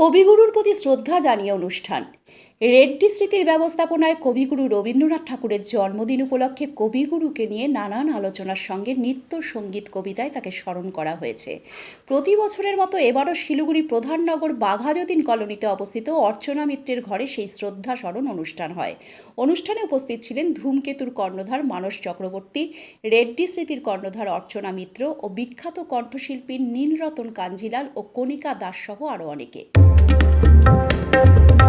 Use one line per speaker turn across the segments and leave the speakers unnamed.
কবিগুরুর প্রতি শ্রদ্ধা জানিয়ে অনুষ্ঠান। রেড্ডি স্মৃতির ব্যবস্থাপনায় কবিগুরু রবীন্দ্রনাথ ঠাকুরের জন্মদিন উপলক্ষে কবিগুরুকে নিয়ে নানান আলোচনার সঙ্গে নৃত্য সংগীত কবিতায় তাকে স্মরণ করা হয়েছে। প্রতি বছরের মতো এবারও শিলিগুড়ি প্রধাননগর বাঘাযতীন কলোনিতে অবস্থিত অর্চনা মিত্রের ঘরে সেই শ্রদ্ধা স্মরণ অনুষ্ঠান হয়। অনুষ্ঠানে উপস্থিত ছিলেন ধূমকেতুর কর্ণধার মানস চক্রবর্তী রেড্ডি স্মৃতির কর্ণধার অর্চনা মিত্র ও বিখ্যাত কণ্ঠশিল্পী নীলরতন কাঞ্জিলাল ও কণিকা দাস সহ আরও অনেকে।
thank you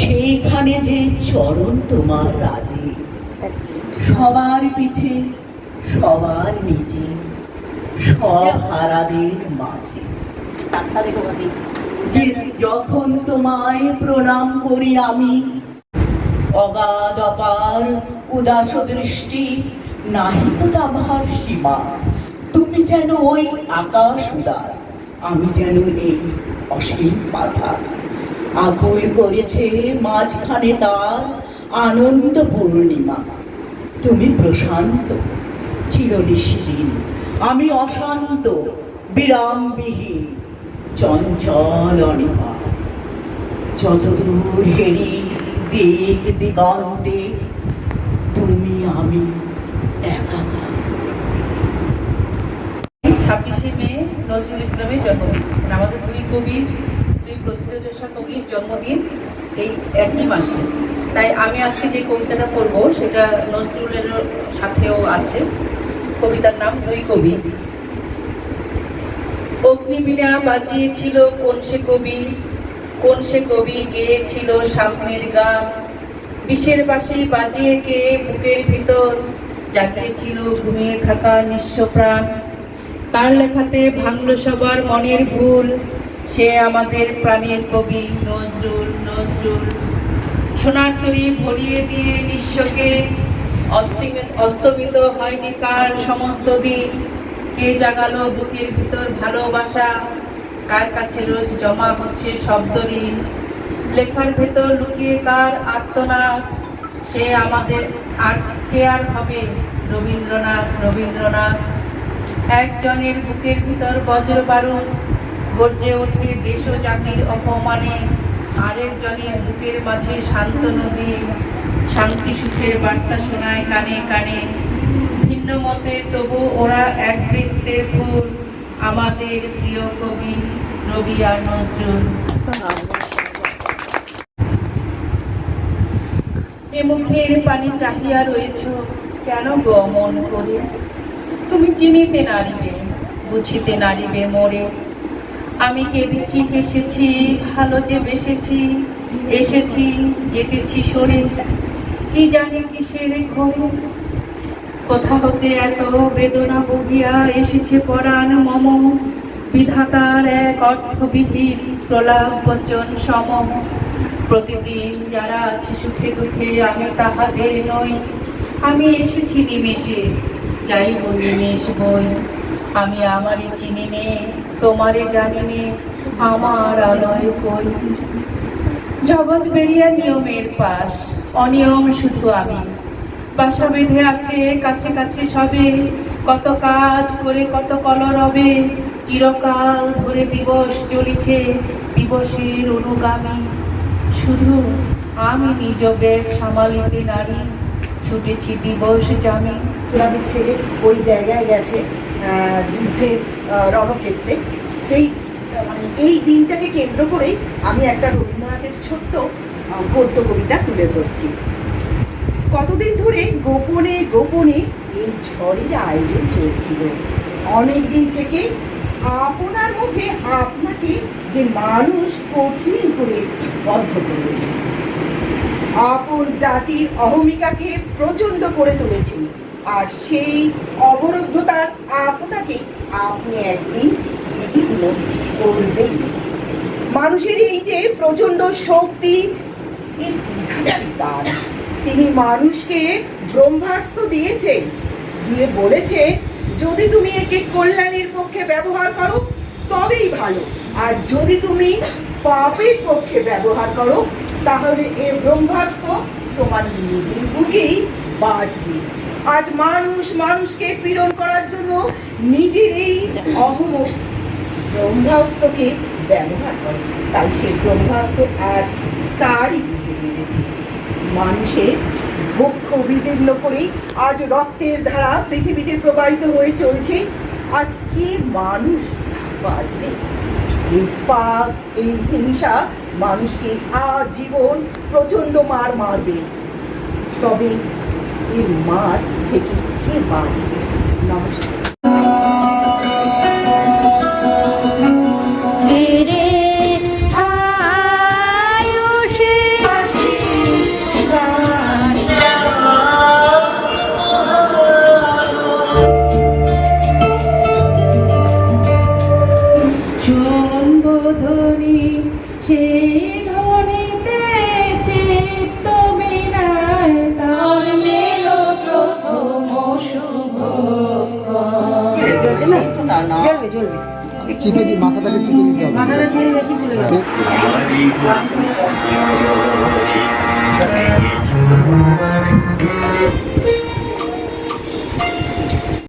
সেইখানে যে চরণ তোমার রাজে। সবার পিছে সবার নিচে, সব হারাদের মাঝে। যখন তোমায় প্রণাম করি আমি, অগাধ অপার উদাস দৃষ্টি নাহিক তাভার সীমা, তুমি যেন ওই আকাশ উদার, আমি যেন এই অসীম মাথা আকুল করেছে মাঝখানে তার আনন্দ পূর্ণিমা। তুমি প্রশান্ত চিরনিশীদিন আমি অশান্ত, বিরামবিহীন, চঞ্চল অনিমা যতদূর হেরি দিক দিগন্তে, তুমি আমি একাকার
ছাব্বিশে মে নজরুল ইসলামের জন্মদিন। মানে আমাদের দুই দুই প্রথিতযশা কবির জন্মদিন এই একই মাসে। তাই আমি আজকে যে কবিতাটা পড়ব, সেটা নজরুলের সাথেও আছে। কবিতার নাম কবি। বাজিয়েছিল কোন সে কবি, কোন সে কবি গেয়েছিল সাম্যের গান বিষের পাশে বাজিয়ে কে বুকের ভিতর? জাগিয়েছিল ঘুমিয়ে থাকা নিঃস্ব প্রাণ। তার লেখাতে ভাঙলো সবার মনের ভুল? সে আমাদের প্রাণের কবি নজরুল নজরুল। সোনার তরী ভরিয়ে দিয়ে নিঃস্বকে অস্তিমি- অস্তমিত হয়নি কার সমস্ত দিন। কে জাগালো বুকের ভিতর ভালোবাসা? কার কাছে রোজ জমা হচ্ছে শব্দ ঋণ? লেখার ভেতর লুকিয়ে কার আত্মনাথ? সে আমাদের আর কে আর হবে? রবীন্দ্রনাথ রবীন্দ্রনাথ। একজনের বুকের ভিতর বজ্র বারুদ। গর্জে ওঠে দেশ জাতির অপমানে। আরেকজনের বুকের মাঝে শান্ত নদী শান্তি সুখের বার্তা শোনায় কানে কানে। ভিন্ন মতে, তবু ওরা এক বৃত্তের ফুল আমাদের প্রিয় কবি রবি আর নজরুল। এ মুখের পানি চাহিয়া রয়েছ কেন গমন করে? তুমি চিনিতে নারিবে, বুঝিতে নারিবে মোরে। আমি কেঁদেছি হেসেছি ভালো যে বেসেছি, এসেছি, যেতেছি সরে কি জানি কিসের ঘরে কোথা হতে এত বেদনা বহিয়া এসেছে পরাণ মম। বিধাতার এক অর্থবিহীন প্রলাপ, বচন, সম। প্রতিদিন যারা আছে সুখে দুঃখে, আমি তাহাদের নই। আমি এসেছি নিমেষে, যাইব নিমেষ বই। আমি আমারই চিনি নে তোমারে জানি নে আমার আলয় কই জগৎ বেরিয়া নিয়মের পাশ, অনিয়ম শুধু আমি। বাসা বেঁধে আছে কাছে কাছে সবে, কত কাজ করে কত কলরবে, চিরকাল ধরে দিবস চলিছে দিবসের অনুগামী। শুধু আমি নিজ ব্যাগ সামালিতে নারী, ছুটেছি দিবস জামি।
ওনাদের ছেলে ওই জায়গায় গেছে। যুদ্ধের রণক্ষেত্রে। সেই মানে এই দিনটাকে কেন্দ্র করেই আমি একটা রবীন্দ্রনাথের ছোট্ট গদ্য কবিতা তুলে ধরছি। কতদিন ধরে গোপনে গোপনে এই ঝড়ের আয়োজন চলছিল। অনেক দিন থেকে আপনার মধ্যে আপনাকে যে মানুষ কঠিন করে বদ্ধ করেছে। আপন জাতির অহমিকাকে প্রচণ্ড করে তুলেছেন আর সেই অবরুদ্ধতার আপনাকে আপনি একদিন বিদীর্ণ করবেই। মানুষের এই যে প্রচণ্ড শক্তি তিনি মানুষকে ব্রহ্মাস্ত্র দিয়েছেন দিয়ে বলেছে, যদি তুমি একে কল্যাণের পক্ষে ব্যবহার করো, তবেই ভালো। আর যদি তুমি পাপের পক্ষে ব্যবহার করো, তাহলে এ ব্রহ্মাস্ত্র তোমার নিজের বুকেই বাঁচবে। আজ মানুষ মানুষকে পীড়ন করার জন্য নিজের এই অহম ব্রহ্মাস্ত্রকে ব্যবহার করে। তাই সে ব্রহ্মাস্ত্র আজ তারই বুকে বেঁধেছে। মানুষের বক্ষ বিদীর্ণ করেই আজ রক্তের ধারা পৃথিবীতে প্রবাহিত হয়ে চলছে। আজ কে মানুষ বাঁচবে? এই পাপ, এই হিংসা মানুষকে আজীবন প্রচণ্ড মার মারবে। তবে এর মার থেকে কে বাঁচবে? নমস্কার।
চিপে দিই মাথাটাকে চিপে দিতে হবে